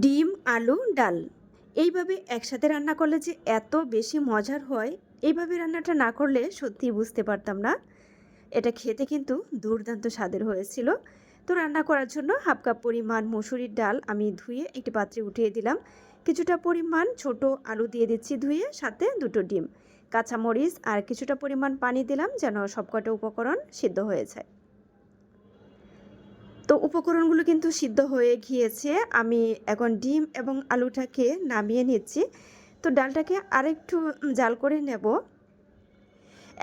ডিম, আলু, ডাল। এইভাবে একসাথে রান্না করলে যে এত বেশি মজার হয়, এইভাবে রান্নাটা না করলে সত্যিই বুঝতে পারতাম না। এটা খেতে কিন্তু দুর্দান্ত স্বাদের হয়েছিল। তো রান্না করার জন্য হাফ কাপ পরিমাণ মুসুরির ডাল আমি ধুয়ে একটি পাত্রে উঠিয়ে দিলাম। কিছুটা পরিমাণ ছোট আলু দিয়ে দিচ্ছি ধুয়ে, সাথে দুটো ডিম। কাঁচামরিচ আর কিছুটা পরিমাণ পানি দিলাম যেন সবকটা উপকরণ সিদ্ধ হয়ে যায়। তো উপকরণগুলো কিন্তু সিদ্ধ হয়ে গিয়েছে। আমি এখন ডিম এবং আলুটাকে নামিয়ে নিচ্ছি। তো ডালটাকে আরেকটু জাল করে নেব।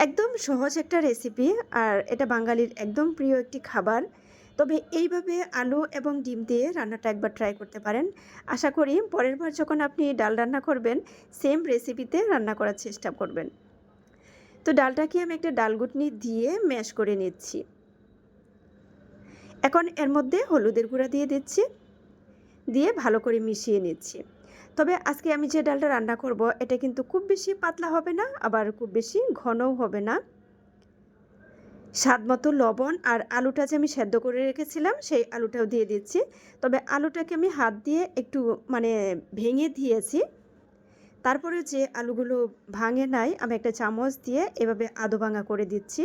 একদম সহজ একটা রেসিপি আর এটা বাঙালির একদম প্রিয় একটি খাবার। তবে এইভাবে আলু এবং ডিম দিয়ে রান্নাটা একবার ট্রাই করতে পারেন। আশা করি পরের বার যখন আপনি ডাল রান্না করবেন সেম রেসিপিতে রান্না করার চেষ্টা করবেন। তো ডালটাকে আমি একটা ডালগুটনি দিয়ে ম্যাশ করে নিচ্ছি। এখন এর মধ্যে হলুদের গুঁড়া দিয়ে দিচ্ছি, দিয়ে ভালো করে মিশিয়ে নিচ্ছি। তবে আজকে আমি যে ডালটা রান্না করব, এটা কিন্তু খুব বেশি পাতলা হবে না, আবার খুব বেশি ঘনও হবে না। স্বাদ মতো লবণ আর আলুটা যে আমি সেদ্ধ করে রেখেছিলাম, সেই আলুটাও দিয়ে দিচ্ছি। তবে আলুটাকে আমি হাত দিয়ে একটু মানে ভেঙে দিয়েছি। তারপরে যে আলুগুলো ভাঙে নাই, আমি একটা চামচ দিয়ে এভাবে আদো ভাঙা করে দিচ্ছি।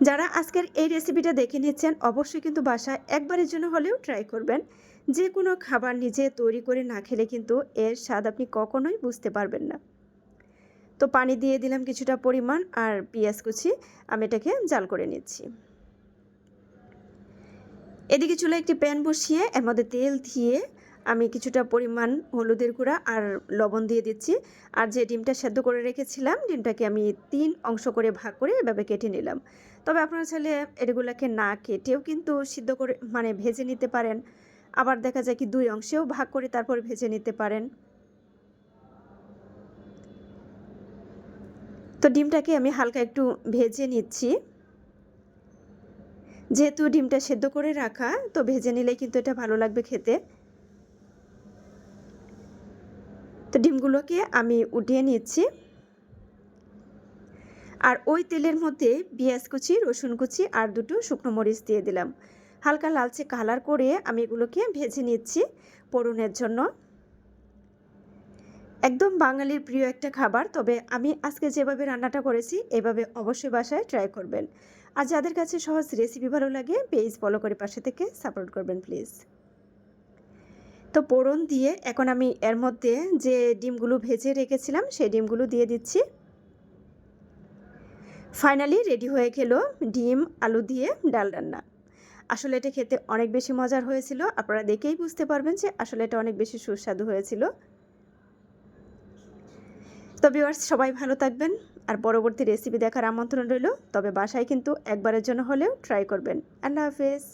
যারা আজকের এই রেসিপিটা দেখে নিচ্ছেন, অবশ্যই কিন্তু বাসায় একবারের জন্য হলেও ট্রাই করবেন। যে কোনো খাবার নিজে তৈরি করে না খেলে কিন্তু এর স্বাদ আপনি কখনোই বুঝতে পারবেন না। তো পানি দিয়ে দিলাম কিছুটা পরিমাণ আর পেঁয়াজ কুচি, আমি এটাকে জাল করে নিচ্ছি। এদিকে চুলে একটি প্যান বসিয়ে, এর মধ্যে তেল দিয়ে আমি কিছুটা পরিমাণ হলুদের গুঁড়া আর লবণ দিয়ে দিচ্ছি। আর যে ডিমটা সেদ্ধ করে রেখেছিলাম, ডিমটাকে আমি তিন অংশ করে ভাগ করে এভাবে কেটে নিলাম। তবে আপনারা চাইলে এগুলোকে না কেটেও কিন্তু সিদ্ধ করে মানে ভেজে নিতে পারেন। আবার দেখা যায় কি দুই অংশেও ভাগ করে তারপর ভেজে নিতে পারেন। তো ডিমটাকে আমি হালকা একটু ভেজে নিচ্ছি। যেহেতু ডিমটা সেদ্ধ করে রাখা, তো ভেজে নিলে কিন্তু এটা ভালো লাগবে খেতে। তো ডিমগুলোকে আমি উঠিয়ে নিচ্ছি। আর ওই তেলের মধ্যে পেঁয়াজ কুচি, রসুন কুচি আর দুটো শুকনো মরিচ দিয়ে দিলাম। হালকা লালচে কালার করে আমি এগুলোকে ভেজে নিচ্ছি পড়ুনের জন্য। একদম বাঙালির প্রিয় একটা খাবার, তবে আমি আজকে যেভাবে রান্নাটা করেছি, এভাবে অবশ্যই বাসায় ট্রাই করবেন। আর যাদের কাছে সহজ রেসিপি ভালো লাগে পেজ ফলো করে পাশে থেকে সাপোর্ট করবেন প্লিজ তো পোড়ন দিয়ে এখন আমি এর মধ্যে যে ডিমগুলো ভেজে রেখেছিলাম, সেই ডিমগুলো দিয়ে দিচ্ছি। ফাইনালি রেডি হয়ে গেল ডিম, আলু দিয়ে ডাল রান্না। আসলে এটা খেতে অনেক বেশি মজার হয়েছিল। আপনারা দেখেই বুঝতে পারবেন যে আসলে এটা অনেক বেশি সুস্বাদু হয়েছিল। তো ভিউয়ার্স সবাই ভালো থাকবেন। আর পরবর্তী রেসিপি দেখার আমন্ত্রণ রইল। তবে বাসায় কিন্তু একবারের জন্য হলেও ট্রাই করবেন। আল্লাহ হাফেজ।